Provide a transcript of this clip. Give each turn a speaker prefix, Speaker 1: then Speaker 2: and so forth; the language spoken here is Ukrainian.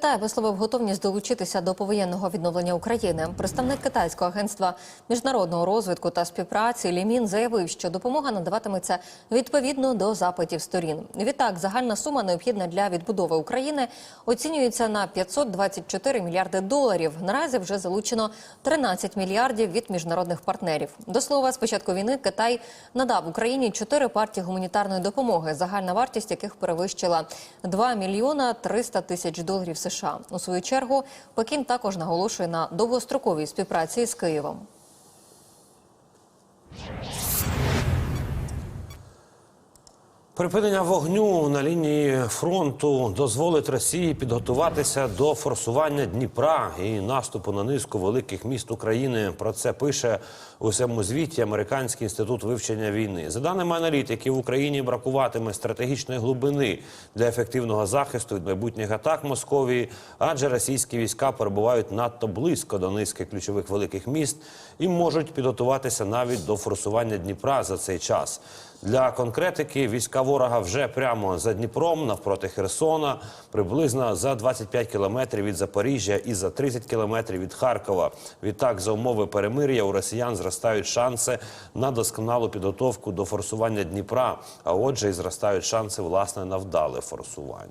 Speaker 1: Китай висловив готовність долучитися до повоєнного відновлення України. Представник китайського агентства міжнародного розвитку та співпраці Лімін заявив, що допомога надаватиметься відповідно до запитів сторін. Відтак, загальна сума необхідна для відбудови України оцінюється на 524 мільярди доларів. Наразі вже залучено 13 мільярдів від міжнародних партнерів. До слова, з початку війни Китай надав Україні чотири партії гуманітарної допомоги, загальна вартість яких перевищила 2 мільйона 300 тисяч доларів США. У свою чергу Пекін також наголошує на довгостроковій співпраці з Києвом.
Speaker 2: Припинення вогню на лінії фронту дозволить Росії підготуватися до форсування Дніпра і наступу на низку великих міст України. Про це пише у цьому звіті Американський інститут вивчення війни. За даними аналітиків, в Україні бракуватиме стратегічної глибини для ефективного захисту від майбутніх атак Московії, адже російські війська перебувають надто близько до низки ключових великих міст і можуть підготуватися навіть до форсування Дніпра за цей час. Для конкретики війська ворога вже прямо за Дніпром навпроти Херсона, приблизно за 25 кілометрів від Запоріжжя і за 30 кілометрів від Харкова. Відтак, за умови перемир'я у росіян зростають шанси на досконалу підготовку до форсування Дніпра. А отже, і зростають шанси власне на вдале форсування.